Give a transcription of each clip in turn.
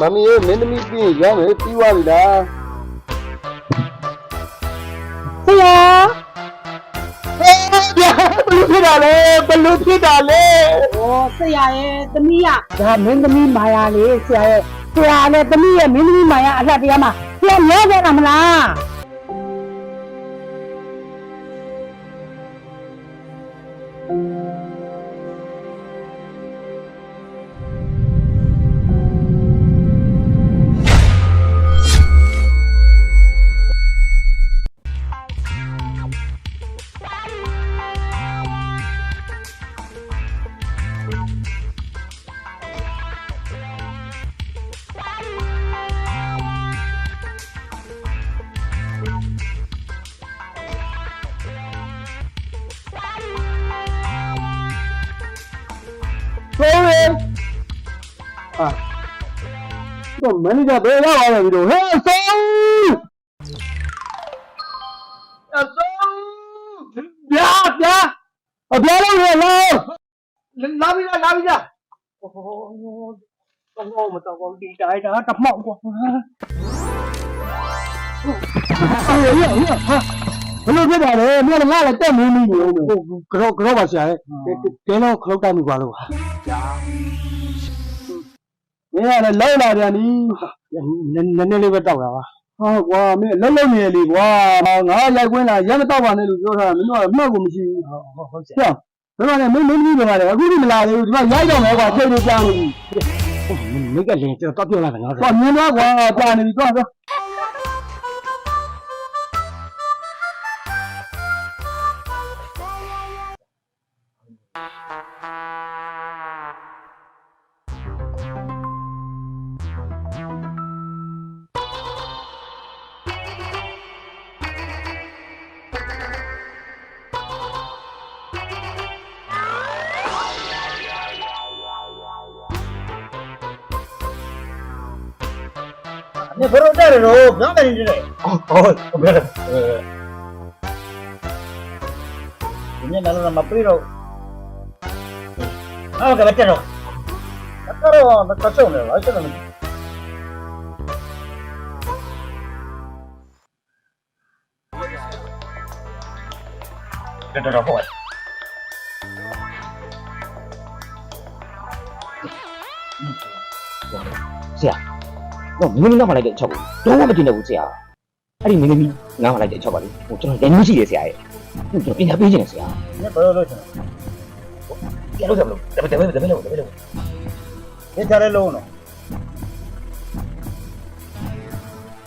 မမီရဲ့မင်းသမီးပြီးရင်ရောင်းမယ်ပြီးသွားပြီလားဆရာဟဲ့ဗျာဘလူဖြစ်တာလဲဘလူဖြစ်တာလဲဩဆရာရဲ့သမီးကဒါမင်းသမီးမာယာလေဆရာရဲ့ဆရာလည်းသမီးရဲ့မင်းသမီးမာယာအလှတရားမှာဆရာလဲခဲ့တာမလား တော့မန်နေဂျာဘယ်ရောက်လာလဲဒီလိုဟဲ့ဆုံးအဆုံးပြာပြာအပြာလုံးရလားလာပြီလားလာပြီလားဟိုတော့တော့မတော်ဘူးဒီတိုင်းဒါတမောက်ကွာအေးရရဟာဘလို့ဖြစ်ပါလဲမင်းလည်းငါလည်းတက်မင်းမင်းနေဟုတ်ကတော့ကတော့ပါဆရာလေတဲတော့ခလုတ်တက်မှုပါလို့ပါ မင်းကလည်းလောက်လာပြန်ပြီနည်းနည်းလေးပဲတောက်တာပါဟာကွာမင်းလှုပ်လှုပ်နေရလေကွာငါရိုက်ခွင်းလာရက်မတောက်ပါနဲ့လို့ပြောတာမင်းတို့ကမှတ်ကိုမရှိဘူးဟုတ်ဟုတ်ဆရာဘယ်မှာလဲမင်းမင်းကြီးကလည်းအခုဒီမလာသေးဘူးဒီမှာရိုက်တော့မယ်ကွာချိန်လို့ကြာနေပြီမိတ်ကလည်းကျွန်တော်တော့ပြောလာတယ်ငါကွာမြင်တော့ကွာကြာနေပြီကွာကွာ నేను బరువుతారు గంగా నింటే నేను నన్ను నమ్మ ప్రియుడు ఒక పెట్టాను ఎక్కడో ఖర్చు ఉండదు అవసరం Get it up, boy. ဆရာ တော့မင်းမင်းနောက်မှလိုက်တဲ့အချက်ကိုတော့မတင်တော့ဘူးဆရာအဲ့ဒီမင်းမင်းနောက်မှလိုက်တဲ့အချက်ပါလေဟိုကျွန်တော်လည်းမျိုးရှိတယ်ဆရာရဲ့ကျွန်တော်ပညာပေးခြင်းတယ်ဆရာမင်းဘာလို့လုပ်ချင်လဲကျလို့ဆရာမလို့တမတမတမလို့တမလို့ဒီချရဲလုံးတော့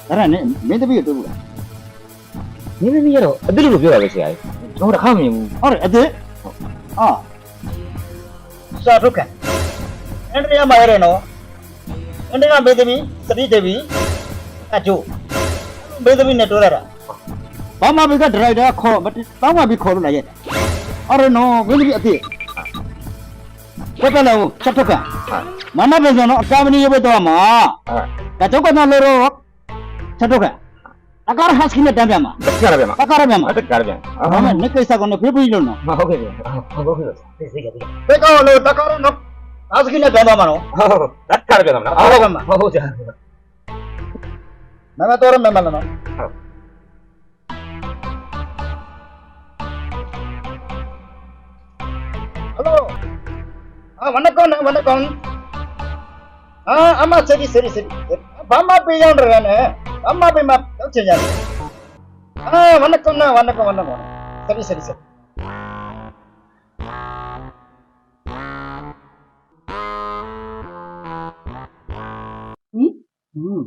အဲ့ဒါနဲ့မင်းတပည့်ကိုတွေ့ဘူးလားမင်းမင်းကတော့အတိလို့ပြောတာပဲဆရာကြီးကျွန်တော်တခါမမြင်ဘူးဟုတ်တယ်အတိအာစာထုတ်ကန်အန်တရီယာမှာရတယ်နော် အန်ဒရီယာမေသမီစတိဒေဗီအကျိုးမေသမီနဲ့တိုးရတာဘာမှဘကဒရိုက်တာခေါ်မတောင်းမှပြီးခေါ်လို့လာရက်အဲ့ရနော်မေသမီအဖြစ်ဆက်တယ်လို့ချက်ထုတ်ခံမမပဲဆိုတော့အကာမနီရပဲတော့မှာဒါကြောက်ကနော်လို့တော့ချက်ထုတ်ခံအကာဟတ်စကိနဲ့တန်းပြန်မှာတက်ကြရပြန်မှာအကာရပြန်မှာတက်ကြရပြန်ဘာမှနေကိစ္စကောနေဖေးပြီးလို့နော်မဟုတ်ကဲ့ဗျဟုတ်ကဲ့သိစိတ်ကတည်းကဘယ်ကောလို့တကာရနော် အာစကိနဲ့ပြန်သွားမှာနော်ဟုတ်တက်ကြရပြန်မှာဟုတ်ကဲ့ဟုတ်ဟုတ်ဆရာမမတော်ရမမ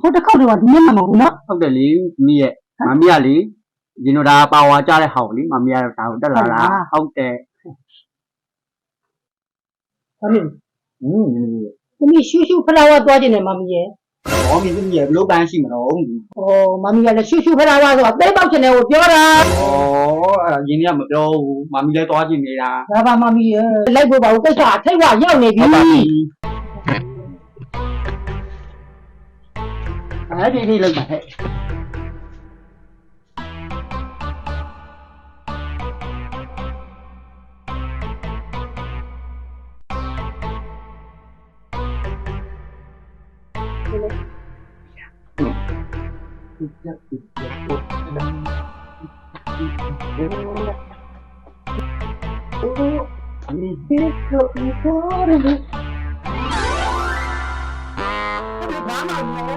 နကောစရီစရီစရီဟိုတစ်ခေါက်တော့ဒီနေ့မှမဟုတ်ဘူးနော်ဟုတ်တယ်လေမိရဲ့မမီကလေရင်တော့ဒါပါဝါကြတဲ့ဟောက်လေမမီကတော့ဒါကိုတက်လာတာဟုတ်တယ်ဟုတ်ပြီဟင်းသမီးရှူးရှူးဖလာဝါသွားခြင်းနဲ့မမီရဲ့ဘောမီသမီးရဲ့ဘလို့ပန်းရှိမလို့ဩဩမမီကလည်းရှူးရှူးဖလာဝါဆိုတာသိပေါက်ခြင်းနဲ့ကိုပြောတာအဲ့ဒါရင်းကမပြောဘူးမမီလည်းသွားကြည့်နေတာဒါပါမမီရဲ့လိုက်ဖို့ပါဘူးကိစ္စအထိတ်ကရောက်နေပြီ ဟုတ်ပါပြီအဲ့ဒီဒီလောက်ပါဟဲ့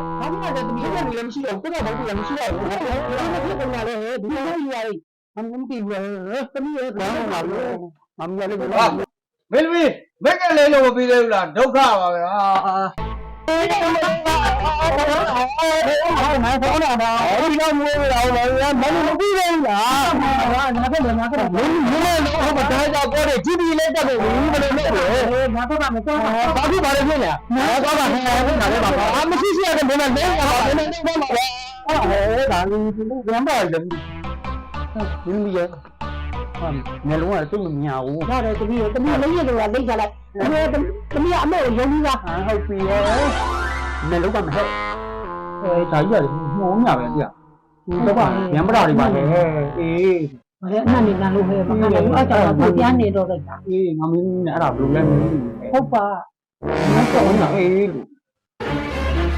ဟ ဘာမှမလဲဘာမှလည်းတမီးကလည်းမရှိတော့ကိုယ်ကတော့လည်းမရှိတော့ဘူးဘာလို့ဖြစ်နေလဲဒီလိုယူရည်အမှန်တည်းပဲတမီးရဲ့ဘာမှမလုပ်မမလည်းဘာဟာမင်းသမီးမက်ကလေးလို့မပြီးသေးဘူးလားဒုက္ခပါပဲဟာ မဖောင်းတာပါဒီလိုမျိုးတော့လည်းမမပြီးသေးဘူးလားငါကတော့ငါကတော့မင်းမင်းလည်းဟိုမှာဒါကြောင့်ပြောတယ်ဂျီပီလေးတက်တယ်ဘယ်လိုလုပ်လဲငါကတော့မစောဘာဖြစ်ပါလဲဖြစ်လဲငါကတော့ဟဲ့ဟဲ့ဒါလည်းပါဘာမရှိရှိရတယ်ဘယ်နဲ့လဲငါဘာနဲ့နေပါမလဲဟဲ့ဒါလေးဒီလိုပြန်ပါလေမင်းမရ ဟာငါလုံးဝသိမမြဘူးဟုတ်တယ်တမီးတမီးလေးရတော့လိမ့်ကြလိုက်တမီးအမေကိုယုံပြီးသားဟုတ်ပြီရဲ့ငါလုံးဝမဟဲ့အဲဒါကြီးကညှောင်းညာပဲကြာတော့ပါညံပတာတွေပါလေအေးဘာလဲအနှံ့နေကန်လို့ဟဲ့ဘာလဲအဲ့ဒါတော့ပြန်နေတော့လိုက်တာအေးငါမင်းနဲ့အဲ့ဒါဘယ်လိုလဲမသိဘူးဟုတ်ပါငါတော့ညာအေးလို့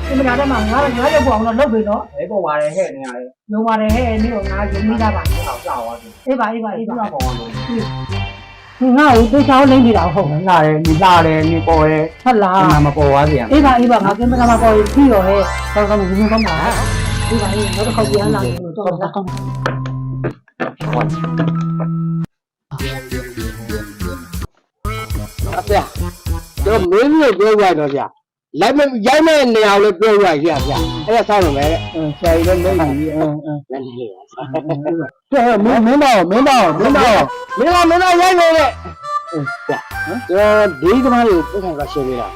ဒီမနာတော့မှငါငါရောက်ပေါ်အောင်တော့လုပ်ပြီနော်ဘယ်ပေါ်ပါတယ်ဟဲ့နေရတယ်ယုံပါတယ်ဟဲ့နေ့ကငါယုံမိတာပါဟောက်ကြောက်သွားတယ်အေးပါအေးပါအေးပါပေါ်အောင်လို့ဒီငါ့ကိုသိချောင်းလိမ့်နေတာဟုတ်လာတယ်ဒီလာတယ်ဒီပေါ်တယ်ဟုတ်လားအမှမပေါ်သွားစီရအေးပါအေးပါငါကင်မရာမှာပေါ်ပြီးတော့ဟဲ့တော့ကမင်းကောင်းပါအေးပါအေးတော့ခေါက်ပြန်လာလို့တော့တော့ကောင်းအဖေကျွန်တော်မင်းမျိုးပြောရတော့ဗျာ လိုက်မရိုက်မဲ့နေရာကိုပြောရရဗျာအဲ့ဒါဆောင်းလို့ပဲအင်းဆရာကြီးလည်းလိမ့်ပြီအင်းအင်းလည်းနေရဆရာမင်းမင်းတော့မင်းတော့မင်းတော့မင်းတော့မင်းတော့ရိုက်နေတဲ့ဗျာနော်ကျွန်တော်ဒီသမားတွေကိုပြဿနာရှင်းနေတာ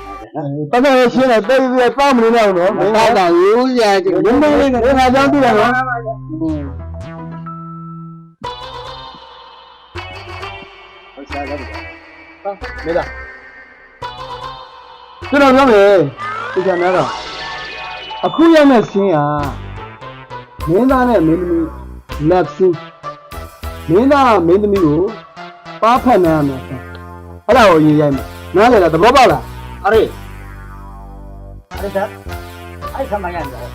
ပတ်သက်ရှင်းတယ်ပြေးပြီးပေါက်မနေတော့နော်မင်းတော့ရိုးရဒီမင်းလေးကဒီမှာကြောင်းပြရနော်ဟုတ်ဆရာကဟုတ်မေးလား ကျွန်တော်ပြောမယ်ဒီကနေ့တော့အခုရမယ့်ဆင်းဟာမင်းသားနဲ့မင်းသမီးလက်ဆင်းမင်းသားကမင်းသမီးကိုပါဖက်နေရမယ်အဲ့ဒါကိုရေးရိုက်မယ်နားလည်လားသဘောပေါက်လားအဲ့ဒီအဲ့ဒါအဲ့ဆမ်းမရနေတော့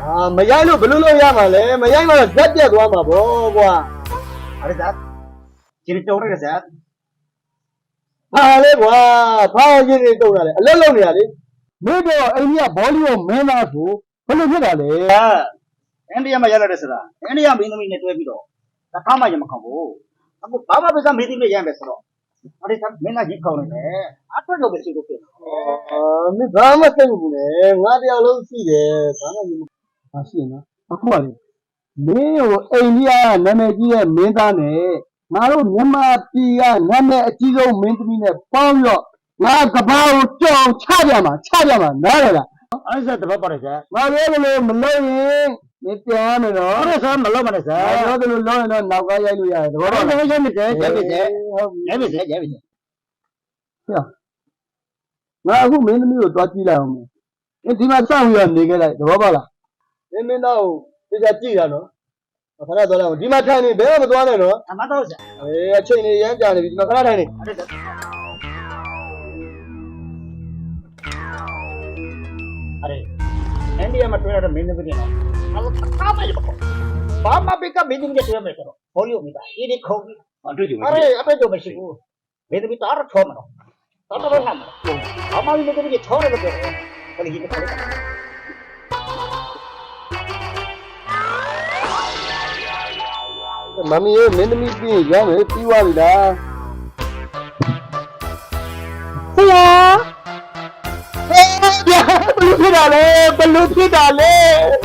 အာမရိုက်လို့ဘယ်လိုလုပ်ရမှာလဲမရိုက်မှဇက်ပြက်သွားမှာဗောကွာအဲ့ဒါကျင်းတုံးရတဲ့ဇက် ဟာလေကွာဖားရင်းနေတုံတာလေအလက်လုံးနေရလေမင်းတော့အိန္ဒိယဘောလီဝုဒ်မင်းသားကိုဘယ်လိုဖြစ်တာလဲအိန္ဒိယမှာရလာတဲ့ဆိုတာအိန္ဒိယမင်းသမီးနဲ့တွဲပြီးတော့တခါမှရမခံဘူးအခုဘာမှမစမင်းသမီးရမ်းပဲဆိုတော့အဲ့ဒါမင်းကကြီးခေါင်းနေတယ်အထွက်လို့ပဲရှိလို့ဖြစ်တယ်အာမင်းဘာမှသိဘူးလေငါတယောက်လုံးရှိတယ်ဘာမှမရှိဘူးမရှိနော်အခုကလေမင်းကိုအိန္ဒိယကနာမည်ကြီးတဲ့မင်းသားနဲ့ ငါတို့မြန်မာပြည်ကနာမည်အကြီးဆုံးမင်းသမီးနဲ့ပေါင်းပြီးတော့ငါကဘာကိုကြောင်ချပြမှာချပြမှာနားရလားအဲ့ဒါတပတ်ပါတယ်ဇက်ငါပြောကလေးမလို့ရင်မပြန်မယ်နော်အဲ့ဒါဆမ်းမလုပ်ပါနဲ့ဇက်အဲပြောကလေးလုံးရင်တော့နောက်ကရိုက်လို့ရတယ်တဘောဘာတော့လို့ရဲမစဲရဲမစဲဟုတ်ပြီရဲမစဲရဲမစဲငါအခုမင်းသမီးကိုတွားကြည့်လိုက်အောင်မယ်ဒီမှာစောင့်ရနေခဲ့လိုက်တဘောပေါက်လားမင်းမင်းတော့ဒီကကြည့်ရနော် ခဏသွားလိုက်အောင်ဒီမှာထိုင်နေဘယ်မှမသွားနဲ့နော်အမတော့ဇက်အေးအချိန်နေရမ်းကြာနေပြီဒီမှာခဏထိုင်နေအဲ့ဒါအဲ့အိန္ဒိယမှာတွဲရတဲ့မင်းသမီးတွေနော်အဲ့ဒါခါမှရမခေါ်ဘာမှပိကမင်းသမီးတွေတွဲမယ်ဆိုတော့ဘောလီယိုမိသားဒီဒီခုံးအတွေ့အကြုံအဲ့ဒါအပဲတော့မရှိဘူးမင်းသမီးတားရထောမနော်တော်တော်ငါမဘာမှမင်းသမီးတွေထောရတယ်ပြောတယ်ဘယ်လိုဒီခေါ်လဲ မမီရဲ့မင်းသမီးပြီးရင်ရောင်းမယ်ပြီးသွားပြီလားဆရာအေးဗျာဘလူဖြစ်တာလဲဘလူဖြစ်တာလဲ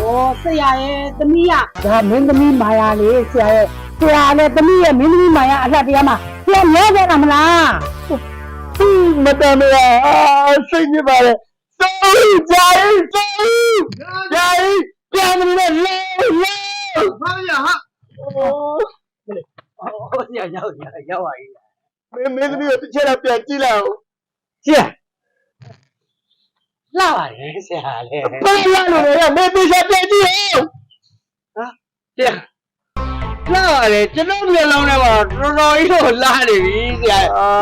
ဩဆရာရဲ့သမီးရဒါမင်းသမီးမာယာလေဆရာရဲ့ဆရာလည်းသမီးရဲ့မင်းသမီးမာယာအလှတရားမှာဆရာလဲခဲ့တာမလားမတမ်းမရအာစိတ်ညစ်ပါလေစိုးကြိုင်စိုးကြိုင်ပြန်မလို့လဲလဲဘာရဟာ ဟိုညရောက်ရောက်ပါပြီမင်းမင်းသမီးကိုတစ်ချက်တော့ပြန်ကြည့်လိုက်အောင်ဆရာလာပါလေဆရာလေဘာလာလို့လဲမင်းတစ်ချက်ပြန်ကြည့်အောင်ဆရာလာလေကျွန်တော်မျက်လုံးထဲမှာတော်တော်ကြီးတော့လာနေပြီဆရာ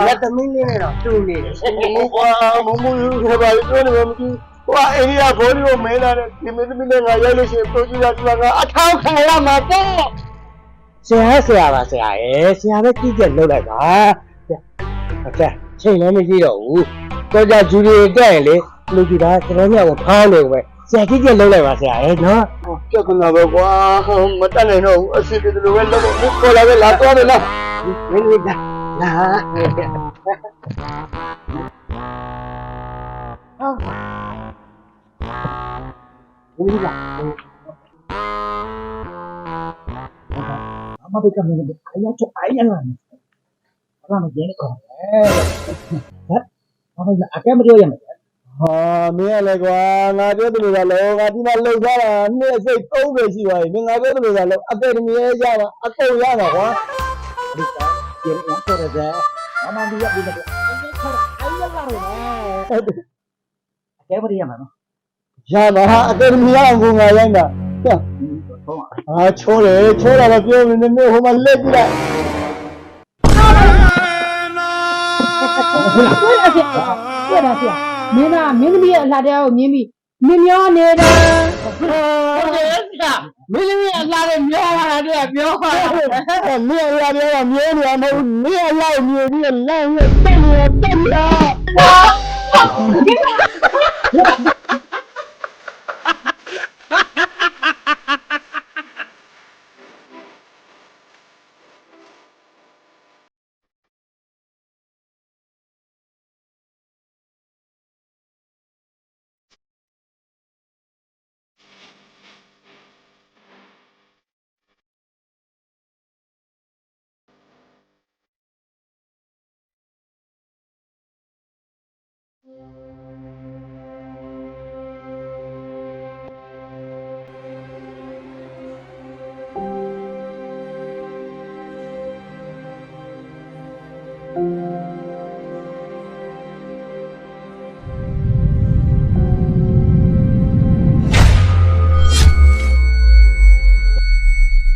လက်သမီးလေးနဲ့တော့တူနေတယ်မကွာမမခေါ်ပါလို့ပြောနေမှမကြည့်ဟိုအိန္ဒိယဘောဒီကိုမင်းလာတဲ့ဒီမင်းသမီးနဲ့ငါရိုက်လို့ရှိရင်တိုးကြည့်ရဒီမှာငါအထောက်ခံရမှာပေါ့ ဆရာဆရာပါဆရာရဲ့ဆရာပဲကြည့်ကြလောက်လိုက်ပါအဖေချိန်လည်းမရှိတော့ဘူးတော့ကြဂျူရီတက်ရင်လေလူကြည့်တာကျွန်တော်ညကိုဖောင်းနေပဲဆရာကြည့်ကြလောက်လိုက်ပါဆရာရဲ့နော်ပြဿနာပဲကွာမတတ်နိုင်တော့ဘူးအစီအစဉ်လိုပဲလုပ်ဖို့ခေါ်လာပဲလာတော့တယ်လားမင်းကြီးကလာအမဘက်ကမင်းတို့အယောက်ချအို င်ရလာတယ်ဘာမှမကျင်းတော့ဟဲ့ဘာမှအကဲမပြောရမယ်ဟာမင်းကလည်းကွာငါပြောတယ်လို့ကလည်းငါဒီမှာလှုပ်ရှားတာနှစ်အစိတ်30ရှိပါပြီမင်းငါပြောတယ်လို့ကလည်းအကယ်ဒမီရဲ့ရပါအကုန်ရပါကွာဒီကကျေရအောင်ဆိုရတဲ့မမဒီရပြီးတော့အိုင်ရခေါ်အိုင်ရလာတယ်အကဲမရမှာနော်ရပါဟာအကယ်ဒမီရအောင်ကိုငါရိုင်းတာဟဲ့ ထုံးပါအာချိုးတယ်ချိုးတာတော့ပြောနေနေဟိုမှာလက်ကြည့်လိုက်တွေ့တာဆရာမင်းသားမင်းသမီးရဲ့အလှတရားကိုမြင်ပြီးမြင်မျောနေတာဟုတ်တယ်ဆရာမင်းသမီးအလားနဲ့ပြောပါလားတဲ့ပြောပါလားမင်းရရရမြဲနေမှာမဟုတ်မင်းအလိုက်မြည်ပြီးလမ်းနဲ့တက်နေတက်လာမ Yeah.